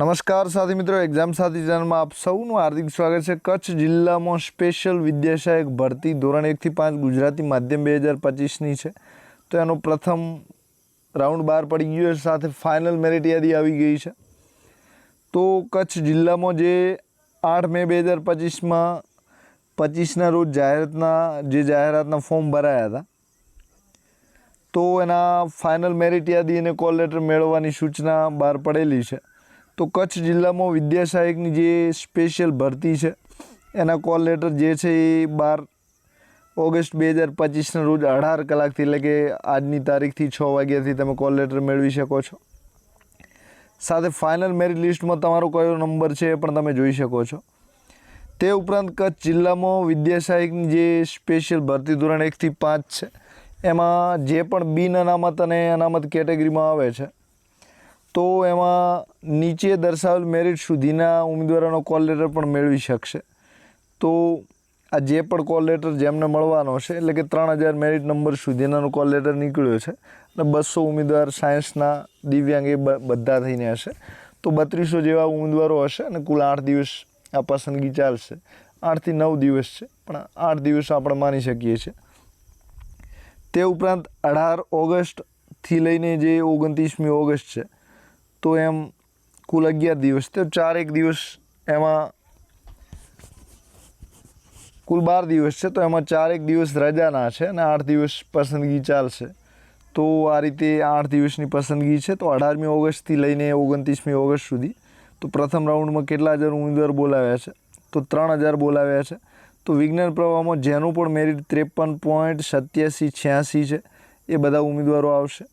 નમસ્કાર સાથી મિત્રો, એક્ઝામ સાથી ચેનલમાં આપ સૌનું હાર્દિક સ્વાગત છે. કચ્છ જિલ્લામાં સ્પેશિયલ વિદ્યાસહાયક ભરતી ધોરણ એકથી પાંચ ગુજરાતી માધ્યમ બે હજાર પચીસની છે. તો એનો પ્રથમ રાઉન્ડ બહાર પડી ગયો છે, સાથે ફાઇનલ મેરિટ યાદી આવી ગઈ છે. તો કચ્છ જિલ્લામાં જે આઠ મે બે હજાર પચીસમાં પચીસના રોજ જાહેરાતના, જે જાહેરાતના ફોર્મ ભરાયા હતા. તો એના ફાઇનલ મેરિટ યાદી અને કોલ લેટર મેળવવાની સૂચના બહાર પડેલી છે. તો કચ્છ જિલ્લામાં વિદ્યાસહાયકની જે સ્પેશિયલ ભરતી છે, એના કોલ લેટર જે છે એ બાર ઓગસ્ટ બે હજાર પચીસના રોજ અઢાર કલાકથી એટલે કે આજની તારીખથી છ વાગ્યાથી તમે કોલ લેટર મેળવી શકો છો. સાથે ફાઇનલ મેરિટ લિસ્ટમાં તમારો કયો નંબર છે એ પણ તમે જોઈ શકો છો. તે ઉપરાંત કચ્છ જિલ્લામાં વિદ્યાસહાયકની જે સ્પેશિયલ ભરતી ધોરણ એકથી પાંચ છે, એમાં જે પણ બિન અનામત અને અનામત કેટેગરીમાં આવે છે તો એમાં નીચે દર્શાવેલ મેરિટ સુધીના ઉમેદવારોનો કોલ લેટર પણ મેળવી શકશે. તો આ જે પણ કોલ લેટર જેમને મળવાનો છે, એટલે કે ત્રણ હજાર મેરિટ નંબર સુધીનાનો કોલ લેટર નીકળ્યો છે, અને બસો ઉમેદવાર સાયન્સના દિવ્યાંગ એ બધા થઈને હશે. તો બત્રીસો જેવા ઉમેદવારો હશે અને કુલ આઠ દિવસ આ પસંદગી ચાલશે. આઠથી નવ દિવસ છે, પણ આઠ દિવસ આપણે માની શકીએ છીએ. તે ઉપરાંત અઢાર ઓગસ્ટથી લઈને જે ઓગણત્રીસમી ઓગસ્ટ છે તો એમ કુલ અગિયાર દિવસ. તો ચાર એક દિવસ એમાં કુલ બાર દિવસ છે, તો એમાં ચાર એક દિવસ રજાના છે અને આઠ દિવસ પસંદગી ચાલશે. તો આ રીતે આઠ દિવસની પસંદગી છે, તો અઢારમી ઓગસ્ટથી લઈને ઓગણત્રીસમી ઓગસ્ટ સુધી. તો પ્રથમ રાઉન્ડમાં કેટલા હજાર ઉમેદવાર બોલાવ્યા છે? તો ત્રણ હજાર બોલાવ્યા છે. તો વિજ્ઞાન પ્રવાહમાં જેનું પણ મેરિટ ત્રેપન પોઈન્ટ સત્યાસી છ્યાસી છે, એ બધા ઉમેદવારો આવશે.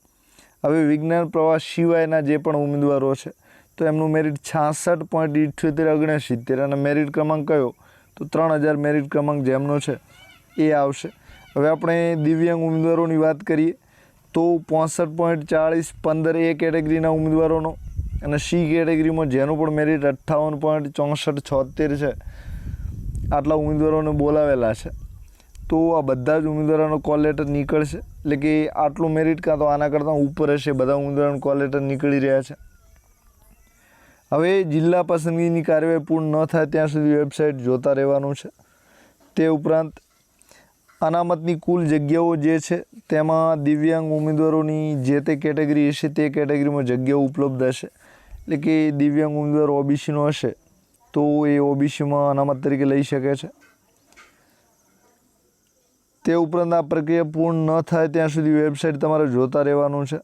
હવે વિજ્ઞાન પ્રવાહ સિવાયના જે પણ ઉમેદવારો છે, તો એમનું મેરિટ છાસઠ પોઈન્ટ ઇઠ્યોતેર ઓગણસિત્તેર અને મેરિટ ક્રમાંક કયો? તો ત્રણ હજાર મેરિટ ક્રમાંક જેમનો છે, એ આવશે. હવે આપણે દિવ્યાંગ ઉમેદવારોની વાત કરીએ, તો પોસઠ પોઈન્ટ ચાળીસ પંદર એ કેટેગરીના ઉમેદવારોનો અને સી કેટેગરીમાં જેનું પણ મેરિટ અઠ્ઠાવન પોઈન્ટ ચોસઠ છોતેર છે, આટલા ઉમેદવારોને બોલાવેલા છે. તો આ બધા જ ઉમેદવારોનો કોલ લેટર નીકળશે. એટલે કે આટલું મેરિટ કાં તો આના કરતાં ઉપર હશે, બધા ઉમેદવારોનો કોલેટર નીકળી રહ્યા છે. હવે જિલ્લા પસંદગીની કાર્યવાહી પૂર્ણ ન થાય ત્યાં સુધી વેબસાઇટ જોતા રહેવાનું છે. તે ઉપરાંત અનામતની કુલ જગ્યાઓ જે છે, તેમાં દિવ્યાંગ ઉમેદવારોની જે તે કેટેગરી હશે, તે કેટેગરીમાં જગ્યાઓ ઉપલબ્ધ હશે. એટલે કે દિવ્યાંગ ઉમેદવાર ઓબીસીનો હશે, તો એ ઓબીસીમાં અનામત તરીકે લઈ શકે છે. તે ઉપરાંત આ પ્રક્રિયા પૂર્ણ ન થાય ત્યાં સુધી વેબસાઇટ તમારે જોતા રહેવાનું છે.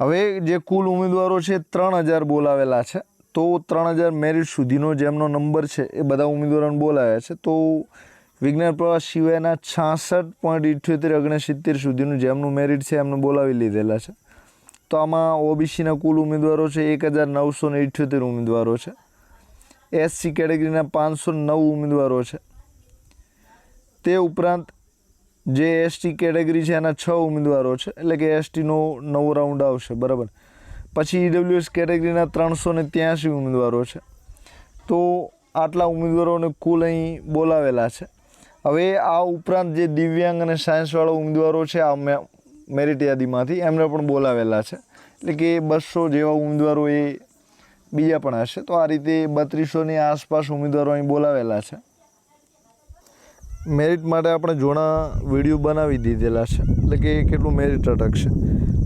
હવે જે કુલ ઉમેદવારો છે ત્રણ હજાર બોલાવેલા છે. તો ત્રણ હજાર મેરિટ સુધીનો જેમનો નંબર છે એ બધા ઉમેદવારોને બોલાવ્યા છે. તો વિજ્ઞાન પ્રવાસ સિવાયના છાસઠ પોઈન્ટ ઇઠ્યોતેર ઓગણસિત્તેર સુધીનું જેમનું મેરિટ છે એમને બોલાવી લીધેલા છે. તો આમાં ઓબીસીના કુલ ઉમેદવારો છે એક હજાર નવસો ને ઇઠ્યોતેર ઉમેદવારો છે. એસસી કેટેગરીના પાંચસો નવ ઉમેદવારો છે. તે ઉપરાંત જે એસટી કેટેગરી છે, એના છ ઉમેદવારો છે, એટલે કે એસટીનો નવો રાઉન્ડ આવશે, બરાબર. પછી ઈડબ્લ્યુએસ કેટેગરીના ત્રણસો ને ત્યાંસી ઉમેદવારો છે. તો આટલા ઉમેદવારોને કુલ અહીં બોલાવેલા છે. હવે આ ઉપરાંત જે દિવ્યાંગ અને સાયન્સવાળા ઉમેદવારો છે, આ મેરિટ યાદીમાંથી, એમને પણ બોલાવેલા છે. એટલે કે બસો જેવા ઉમેદવારો એ બીજા પણ હશે. તો આ રીતે બત્રીસોની આસપાસ ઉમેદવારો અહીં બોલાવેલા છે. મેરિટ માટે આપણે જૂના વીડિયો બનાવી દીધેલા છે. એટલે કે કેટલું મેરિટ અટકશે.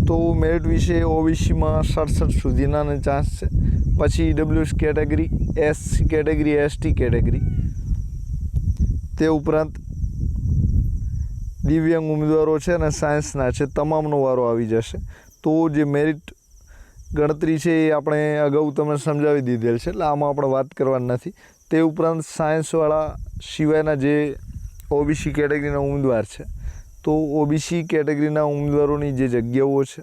તો મેરિટ વિશે ઓબીસીમાં સડસઠ સુધીના ચાન્સ છે. પછી WS category SC category ST category તે ઉપરાંત દિવ્યાંગ ઉમેદવારો છે અને સાયન્સના છે. તમામનો વારો આવી જશે. તો જે મેરિટ ગણતરી છે એ આપણે અગાઉ તમને સમજાવી દીધેલ છે. એટલે આમાં આપણે વાત કરવાની નથી. તે ઉપરાંત સાયન્સવાળા સિવાયના જે ઓબીસી કેટેગરીના ઉમેદવાર છે. તો ઓબીસી કેટેગરીના ઉમેદવારોની જે જગ્યાઓ છે,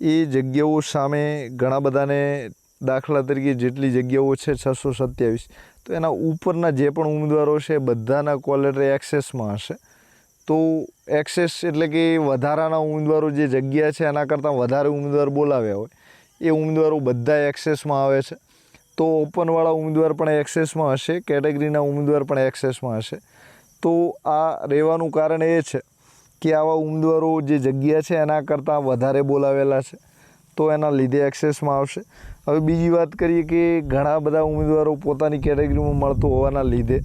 એ જગ્યાઓ સામે ઘણા બધાને દાખલા તરીકે જેટલી જગ્યાઓ છે છસો સત્યાવીસ, તો એના ઉપરના જે પણ ઉમેદવારો છે બધાના કોલ એક્સેસમાં હશે. તો એક્સેસ એટલે કે વધારાના ઉમેદવારો જે જગ્યા છે એના કરતાં વધારે ઉમેદવાર બોલાવ્યા હોય, એ ઉમેદવારો બધા એક્સેસમાં આવે છે. તો ઓપનવાળા ઉમેદવાર પણ એક્સેસમાં હશે, કેટેગરીના ઉમેદવાર પણ એક્સેસમાં હશે. તો આ રહેવાનું કારણ એ છે કે આવા ઉમેદવારો જે જગ્યા છે એના કરતાં વધારે બોલાવેલા છે. તો એના લીધે એક્સેસમાં આવશે. હવે બીજી વાત કરીએ કે ઘણા બધા ઉમેદવારો પોતાની કેટેગરીમાં મળતું હોવાના લીધે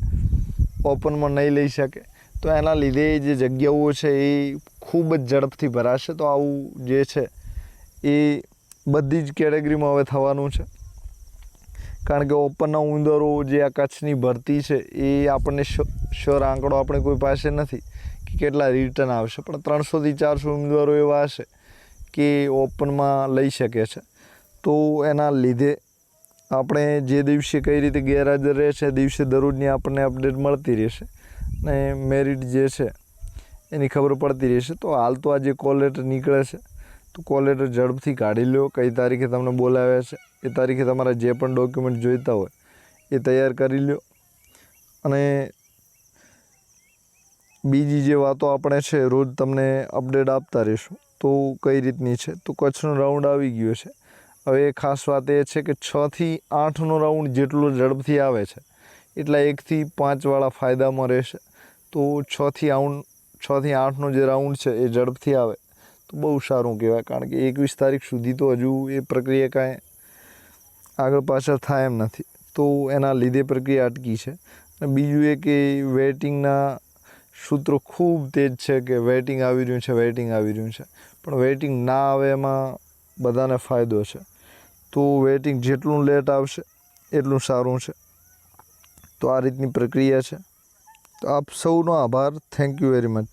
ઓપનમાં નહીં લઈ શકે. તો એના લીધે જે જગ્યાઓ છે એ ખૂબ જ ઝડપથી ભરાશે. તો આવું જે છે એ બધી જ કેટેગરીમાં હવે થવાનું છે. કારણ કે ઓપનના ઉંદરો જે આ કચ્છની ભરતી છે, એ આપણને શ્યોર આંકડો આપણે કોઈ પાસે નથી કે કેટલા રિટર્ન આવશે. પણ ત્રણસોથી ચારસો ઉમેદવારો એવા હશે કે ઓપનમાં લઈ શકે છે. તો એના લીધે આપણે જે દિવસે કઈ રીતે ગેરહાજર રહેશે દિવસે દરરોજની આપણને અપડેટ મળતી રહેશે ને મેરિટ જે છે, એની ખબર પડતી રહેશે. તો હાલ તો આજે કોલ લેટર નીકળે છે. તો કોલ ઝડપથી કાઢી લો કઈ તારીખે તમને બોલાવ્યા છે, એ તારીખે તમારા જે પણ ડોક્યુમેન્ટ જોઈતા હોય, એ તૈયાર કરી લો અને બીજી જે વાતો આપણે છે, રોજ તમને અપડેટ આપતા રહીશું. તો કઈ રીતની છે? તો કચ્છનો રાઉન્ડ આવી ગયો છે. હવે ખાસ વાત એ છે કે છથી આઠનો રાઉન્ડ જેટલો ઝડપથી આવે છે, એટલા એકથી પાંચવાળા ફાયદામાં રહેશે. તો છથી આઉન્ડ છથી આઠનો જે રાઉન્ડ છે, એ ઝડપથી આવે. તો બહુ સારું કહેવાય. કારણ કે એકવીસ તારીખ સુધી તો હજુ એ પ્રક્રિયા કાંઈ આગળ પાછળ થાય એમ નથી. તો એના લીધે પ્રક્રિયા અટકી છે. અને બીજું એ કે વેટિંગના સૂત્રો ખૂબ તેજ છે કે વેટિંગ આવી રહ્યું છે, વેટિંગ આવી રહ્યું છે. પણ વેટિંગ ના આવે એમાં બધાને ફાયદો છે. તો વેટિંગ જેટલું લેટ આવશે, એટલું સારું છે. તો આ રીતની પ્રક્રિયા છે. તો આપ સૌનો આભાર. Thank you very much